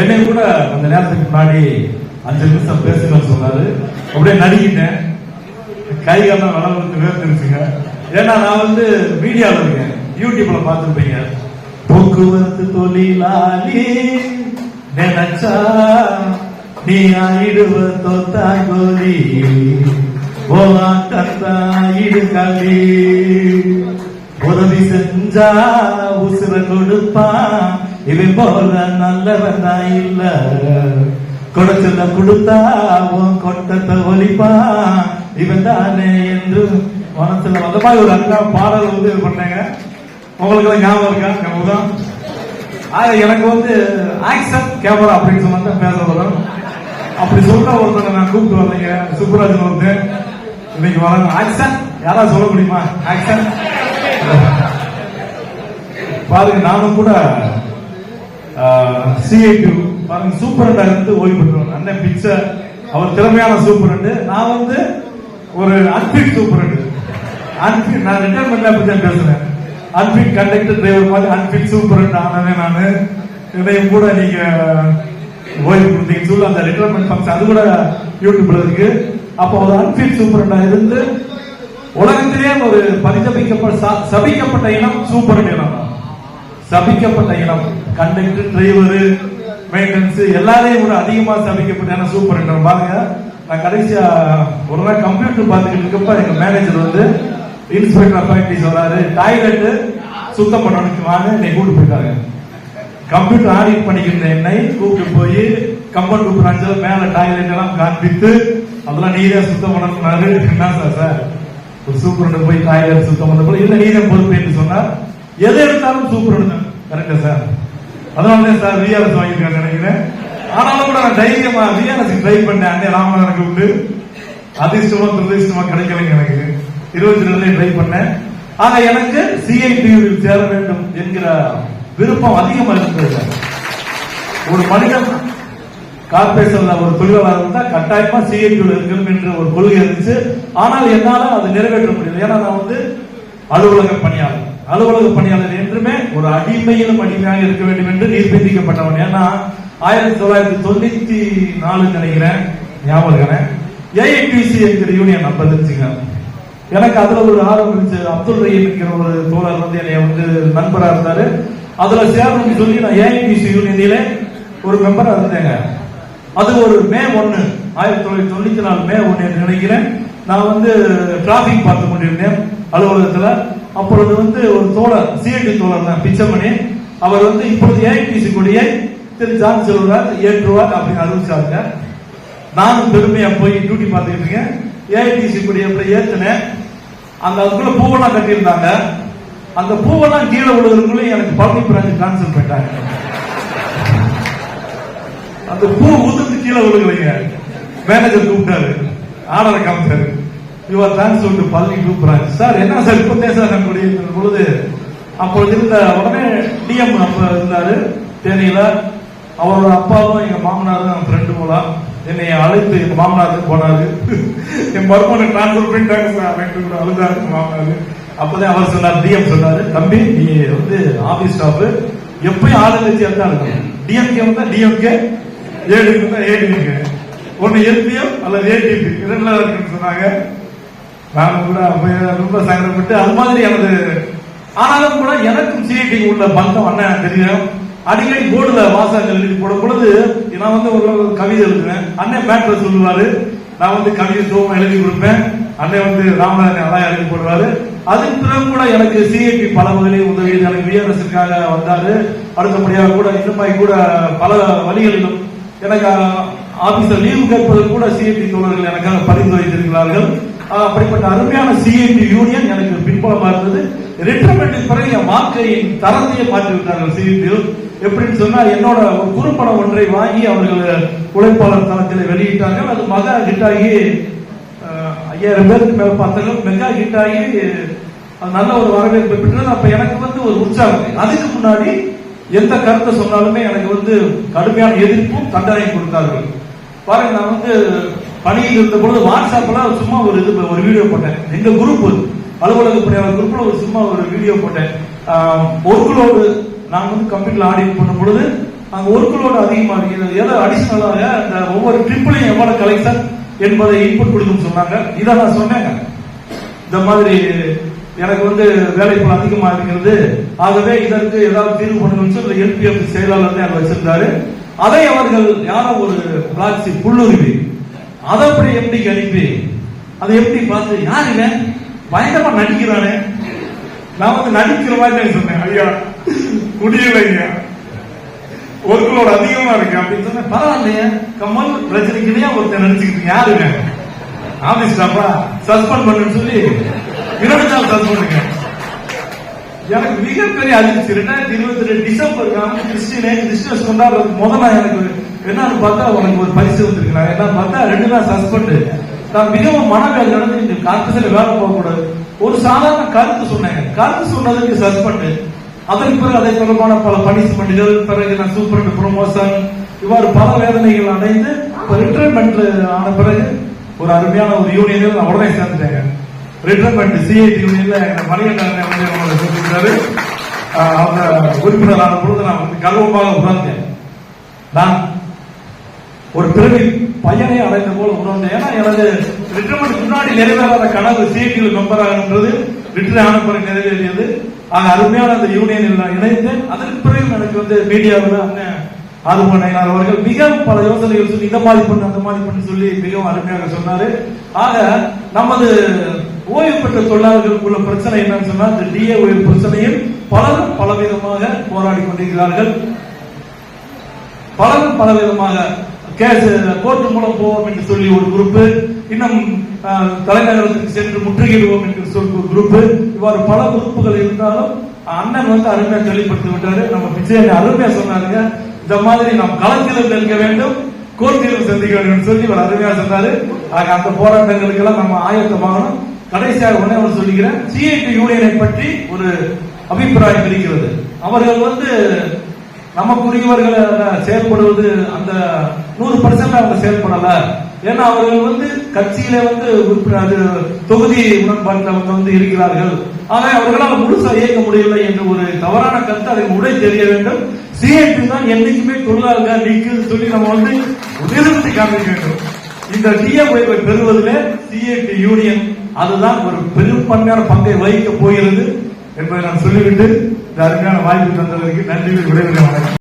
என்னை கூட அந்த நேரத்துக்கு முன்னாடி அஞ்சு நிமிஷம் பேசுங்கன்னு சொன்னாரு. அப்படியே நடிக்கிட்டேன் கை காலம் வளர்ந்து வேர்த்துருச்சுங்க. ஏன்னா நான் வந்து மீடியாவில் இருக்கேன். யூடியூப்ல பார்த்துருப்பீங்க. போக்குவரத்து தொழிலாளி நினைச்சா நீ ஆயிடுவ தோத்தாங்கோலி தத்தா இடுகளி உதவி செஞ்சா உசுர கொடுப்பான் இவன் போல நல்லவன் தான் இல்ல. கொடுத்துல கொடுத்தா உன் கொட்டத்தை ஒலிப்பான் இவன் தானே என்று மனசுல அந்த மாதிரி ஒரு அக்கா பாடல் வந்து இது பண்ணாங்க. உங்களுக்கு ஞாபகம் இருக்கா? ஞாபகம் ஆக எனக்கு வந்து ஆக்சன் கேமரா அப்படின்னு சொன்னா பேச வரும். அப்படி சொல்ற ஒருத்தங்க நான் கூப்பிட்டு வரலைங்க. சுப்புராஜன் வந்து இன்னைக்கு வராங்க. ஆக்சன்? யாராவது சொல்ல முடியுமா? ஆக்சன்? பாருங்க நானும் கூட சிஐடி பாருங்க சூப்பரண்டா இருந்து ஓய்வு பெற்றவன் அண்ணன் பிக்சர் அவர் திறமையான சூப்பரண்டு நான் வந்து ஒரு அன்பிட் சூப்பரண்டு அன்பிட் நான் ரிட்டைர்மெண்ட்ல பத்தி தான் பேசுறேன் அன்பிட் கண்டக்டர் டிரைவர் மாதிரி அன்பிட் சூப்பரண்ட் ஆனவே நானு. இதையும் கூட நீங்க ஓய்வு கொடுத்தீங்க சொல்லி அந்த ரிட்டையர்மெண்ட் ஃபங்க்ஷன் அது கூட யூடியூப்ல இருக்கு. அப்போ ஒரு அன்பிட் சூப்பரண்டா இருந்து உலகத்திலேயே ஒரு பரிசபிக்கப்பட்ட சபிக்கப்பட்ட இனம் சூப்பர் இனம். தான். சபிக்கப்பட்ட இடம். கண்டக்டர் டிரைவர் மெயின்டெனன்ஸ் எல்லாரையும் விட அதிகமா சபிக்கப்பட்ட இடம் சூப்பர் இனம் பாருங்க நான் கடைசியா ஒரு நாள் கம்ப்யூட்டர் பார்த்துக்கிட்டு இருக்கப்ப எங்க மேனேஜர் வந்து இன்ஸ்பெக்டர் அப்பாயிண்டிஸ் வராரு டாய்லெட் சுத்தம் பண்ணணுக்கு வாங்க என்னை கூட்டு போயிட்டாங்க கம்ப்யூட்டர் ஆடிட் பண்ணிக்கிற என்னை கூப்பிட்டு போய் கம்பன் பிரான்ச்சில் மேல டாய்லெட் எல்லாம் காண்பித்து அதெல்லாம் நீரே சுத்தம் பண்ணணும்னாரு. என்ன சார் சார்? ஒரு போய் டாய்லெட் சுத்தம் பண்ண போல இல்ல நீரே பொறுப்பு என்று சொன்னார். எதை எடுத்தாலும் சூப்பரண்ட் கரெக்டா சார் அதனால சார் விஆர்எஸ் வாங்கியிருக்காங்க நினைக்கிறேன். ஆனாலும் கூட நான் தைரியமா விஆர்எஸ் ட்ரை பண்ணேன். அண்ணே ராமநாதனுக்கு விட்டு அதிர்ஷ்டமா துரதிர்ஷ்டமா கிடைக்கலைங்க எனக்கு இருபத்தி ரெண்டுல ட்ரை பண்ணேன். ஆனா எனக்கு சிஐடியூவில் சேர வேண்டும் என்கிற விருப்பம் அதிகமா இருந்தது ஒரு மனிதன் கார்பரேஷன்ல ஒரு தொழிலாளர் இருந்தா கட்டாயமா சிஐடியில் இருக்கணும் என்ற ஒரு கொள்கை இருந்துச்சு. ஆனால் என்னால அது நிறைவேற்ற முடியல. ஏன்னா நான் வந்து அலுவலக பணியாளர். அலுவலக பணியாளர் என்றுமே ஒரு அடிமையிலும் அடிமையாக இருக்க வேண்டும் என்று நிர்பந்திக்கப்பட்டவன் ஏன்னா ஆயிரத்தி தொள்ளாயிரத்தி தொண்ணூத்தி நாலு நினைக்கிறேன். ஞாபகம் இருக்கிறேன் ஏஐடிசி என்கிற யூனியன் அப்ப இருந்துச்சுங்க எனக்கு அதுல ஒரு ஆர்வம் இருந்துச்சு. அப்துல் ரஹீம் என்கிற ஒரு தோழர் வந்து என்னை வந்து நண்பரா இருந்தாரு. அதுல சேரணும்னு சொல்லி நான் ஏஐடிசி யூனியனிலே ஒரு மெம்பரா இருந்தேங்க. அது ஒரு மே ஒன்னு ஆயிரத்தி தொள்ளாயிரத்தி தொண்ணூத்தி நாலு மே ஒன்னு என்று நினைக்கிறேன். நான் வந்து டிராபிக் பார்த்து கொண்டிருந்தேன் அலுவலகத்துல. அப்பொழுது வந்து ஒரு தோழர் சிஐடி தோழர் தான் பிச்சமணி. அவர் வந்து இப்பொழுது ஏஐடிசி கொடியை திரு ஜான் செல்வராஜ் ஏற்றுவார் அப்படின்னு அறிவிச்சாங்க நானும் பெருமையா போய் டியூட்டி பார்த்துக்கிட்டு இருக்கேன். ஏஐடிசி கொடியை எப்படி ஏத்துனேன். அந்த அதுக்குள்ள பூவெல்லாம் கட்டியிருந்தாங்க. அந்த பூவெல்லாம் கீழே விழுகிறதுக்குள்ள எனக்கு பழனி பிரான்ச் டிரான்ஸ்ஃபர் பண்ணிட்டாங்க. அந்த பூ உதிர்ந்து கீழே விழுகலைங்க. மேனேஜர் கூப்பிட்டாரு. ஆர்டரை காமிச்சாரு. யுவர் டிரான்ஸ்ஃபர் டு பள்ளி டூ பிரான்ச் சார் என்ன சார் இப்போ சார் நம்மளுடைய பொழுது அப்பொழுது இருந்த உடனே டிஎம் அப்ப இருந்தார். தேனியில அவரோட அப்பாவும் எங்க மாமனாரும் ஃப்ரெண்டு போலாம் என்னை அழைத்து எங்க மாமனாருக்கு போனாரு. என் மருமனை டிரான்ஸ்ஃபர் பண்ணிட்டாங்க சார் அப்படின்ட்டு கூட அழுதாரு மாமனார் மாமனாரு. அப்பதான் அவர் சொன்னார் டிஎம் சொன்னார் தம்பி நீ வந்து ஆபீஸ் ஸ்டாஃப் எப்பயும் ஆளுங்கட்சி தான் இருக்கணும். டிஎம்கே வந்தா டிஎம்கே ஏடிஎம் வந்தா ஏடிஎம்கே ஒன்னு எல்பிஎம் அல்லது ஏடிபி இரண்டு இருக்குன்னு சொன்னாங்க. நான் கூட ரொம்ப சங்கடப்பட்டு அது மாதிரி எனது ஆனாலும் கூட எனக்கும் சிஐடி உள்ள பந்தம் அண்ணன் தெரியும் அடிக்கடி போர்டுல வாசகங்கள் எழுதி போடும் பொழுது நான் வந்து ஒரு கவிதை எழுதுவேன். அண்ணன் மேட்ரை சொல்லுவாரு நான் வந்து கவிதை தூவம் எழுதி கொடுப்பேன். அண்ணன் வந்து ராமநாதன் அழகா எழுதி போடுவாரு. அதுக்கு பிறகு கூட எனக்கு சிஐடி பல வகையிலே உதவி எனக்கு விஆர்எஸ்க்காக வந்தாரு. அடுத்தபடியாக கூட இந்த மாதிரி கூட பல வழிகளிலும் எனக்கு ஆபீஸ்ல லீவு கேட்பதற்கு கூட சிஐடி தோழர்கள் எனக்காக பரிந்துரைத்திருக்கிறார்கள். அப்படிப்பட்ட அருமையான சிஐடி யூனியன் எனக்கு பின்பலமா இருந்தது. ரிட்டைர்மெண்ட் பிறகு என் வாழ்க்கையின் தரத்தையே மாற்றி விட்டார்கள் சிஐடியில் எப்படின்னு சொன்னா என்னோட ஒரு குறும்படம் ஒன்றை வாங்கி அவர்கள் உழைப்பாளர் தளத்தில் வெளியிட்டார்கள். அது மகா ஹிட் ஆகி ஐயாயிரம் பேருக்கு மேல பார்த்தாலும் மெகா ஹிட் ஆகி நல்ல ஒரு வரவேற்பு பெற்றது. அப்ப எனக்கு வந்து ஒரு உற்சாகம். அதுக்கு முன்னாடி எந்த கருத்தை சொன்னாலுமே எனக்கு வந்து கடுமையான எதிர்ப்பும் தண்டனையும் கொடுத்தார்கள். பாருங்க நான் வந்து பணியில் இருந்த பொழுது வாட்ஸ்அப்ல சும்மா ஒரு இது ஒரு வீடியோ போட்டேன். எங்க குரூப் அலுவலக பணியாளர் குரூப்ல ஒரு சும்மா ஒரு வீடியோ போட்டேன். ஒர்க்லோடு நான் வந்து கம்ப்யூட்டர்ல ஆடிட் பண்ணும் பொழுது அங்க ஒர்க்லோடு அதிகமா இருக்குது. ஏதோ அடிஷனலாக அந்த ஒவ்வொரு ட்ரிப்பிளையும் எவ்வளவு கலெக்ஷன் என்பதை இன்புட் கொடுக்கும் சொன்னாங்க. இதை நான் சொன்னேங்க. இந்த மாதிரி எனக்கு வந்து வேலைப்பள் அதிகமா இருக்கிறது. ஆகவே இதற்கு ஏதாவது தீர்வு பண்ணணும்னு சொல்லி எல்பிஎஃப் செயலாளர் தான் வச்சிருந்தாரு. அதை அவர்கள் யாரோ ஒரு பிளாக்சி புல்லுரிமை அதை அப்படி எப்படி அனுப்பி அதை எப்படி பார்த்து யாருங்க பயங்கரமா நடிக்கிறானே. நான் வந்து நடிக்கிற மாதிரி தான் சொன்னேன் ஐயா முடியல ஐயா ஒர்க்லோட் அதிகமா இருக்கு அப்படின்னு சொன்னேன் பரவாயில்லையே கமல் ரஜினிக்குனே ஒருத்தர் நடிச்சுக்கிட்டு யாருங்க ஆபீஸ் ஸ்டாஃபா? சஸ்பெண்ட் பண்ணுன்னு சொல்லி இரண்டு நாள் சஸ்பெண்டுங்க எனக்கு மிகப்பெரிய அதிர்ச்சி. ரெண்டாயிரத்தி இருபத்தி ரெண்டு டிசம்பர் கிறிஸ்டின் கிறிஸ்டினே கிறிஸ்டியன்ஸ் கொண்டாடுறதுக்கு முதல்ல எனக்கு என்னன்னு பார்த்தா உனக்கு ஒரு பரிசு வந்திருக்கிறாங்க என்ன பார்த்தா ரெண்டு நாள் சஸ்பெண்டு நான் மிகவும் மனவேல் நடந்து இந்த கார்பரேஷன்ல வேலை போகக்கூடாது. ஒரு சாதாரண கருத்து சொன்னேன். கருத்து சொன்னதுக்கு சஸ்பெண்டு அதற்கு பிறகு அதை தொடர்பான பல பனிஷ்மெண்ட்கள் பிறகு நான் சூப்பர் ப்ரொமோஷன் இவ்வாறு பல வேதனைகள் அடைந்து இப்ப ரிட்டைர்மெண்ட் ஆன பிறகு ஒரு அருமையான ஒரு யூனியனில் நான் உடனே சேர்ந்துட்டேங்க. ரிட்டைர்மெண்ட் சிஐடி யூனியன்ல எங்க மணிகண்டன் வந்து அவங்களை சொல்லியிருந்தாரு அவங்க உறுப்பினரான பொழுது நான் வந்து கர்வமாக உணர்ந்தேன். நான் ஒரு பிறவி பையனை அடைந்த போல உணர்ந்தேன் ஏன்னா எனது ரிட்டர்மெண்ட் முன்னாடி நிறைவேறாத கனவு சிஐடியில் மெம்பர் ஆகின்றது ரிட்டர் ஆன பிறகு நிறைவேறியது. ஆக அருமையான அந்த யூனியனில் நான் இணைந்தேன். அதற்கு பிறகு எனக்கு வந்து மீடியாவில் அண்ணன் ஆறுமுக நயினார் அவர்கள் மிக பல யோசனைகள் சொல்லி இந்த மாதிரி பண்ணு அந்த மாதிரி பண்ணு சொல்லி மிகவும் அருமையாக சொன்னாரு. ஆக நமது ஓய்வு பெற்ற தொழிலாளர்களுக்கு உள்ள பிரச்சனை என்னன்னு சொன்னால் இந்த டிஏ ஓய்வு பிரச்சனையில் பலரும் பலவிதமாக போராடி கொண்டிருக்கிறார்கள். பலரும் பலவிதமாக கேஸ் கோர்ட் மூலம் போவோம் என்று சொல்லி ஒரு குரூப் இன்னும் தலைநகரத்துக்கு சென்று முற்றுகையிடுவோம் என்று சொல்லி ஒரு குரூப் இவ்வாறு பல குரூப்புகள் இருந்தாலும் அண்ணன் வந்து அருமையா தெளிவுபடுத்தி விட்டாரு. நம்ம விஜயன் அருமையா சொன்னாருங்க. இந்த மாதிரி நாம் களத்திலும் நிற்க வேண்டும் கோர்ட்டிலும் சந்திக்க வேண்டும் சொல்லி இவர் அருமையா சொன்னாரு. அந்த போராட்டங்களுக்கு எல்லாம் நம்ம ஆயத்தமாகணும் கடைசியாக உடனே அவர் சொல்லிக்கிறேன். சிஐடி யூனியனை பற்றி ஒரு அபிப்பிராயம் இருக்கிறது. அவர்கள் வந்து நமக்குரியவர்கள் செயல்படுவது அந்த நூறு பர்சன்ட் அவங்க செயல்படல. ஏன்னா அவர்கள் வந்து கட்சியில வந்து உறுப்பினர் தொகுதி உடன்பாட்டில் அவங்க வந்து இருக்கிறார்கள். ஆனால் அவர்களால் முழுசா இயக்க முடியவில்லை என்ற ஒரு தவறான கருத்து அதை உடை தெரிய வேண்டும். சிஐடி தான் என்னைக்குமே தொழிலாளர்கள் நீக்கு சொல்லி நம்ம வந்து நிறுத்தி காமிக்க வேண்டும். இந்த டிஎம்ஐ பெறுவதில் சிஐடி யூனியன் அதுதான் ஒரு பெரும் பங்கான பங்கை வகிக்க போகிறது என்பதை நான் சொல்லிவிட்டு இந்த அருமையான வாய்ப்பு தந்ததற்கு நன்றி விரைவில் வணக்கம்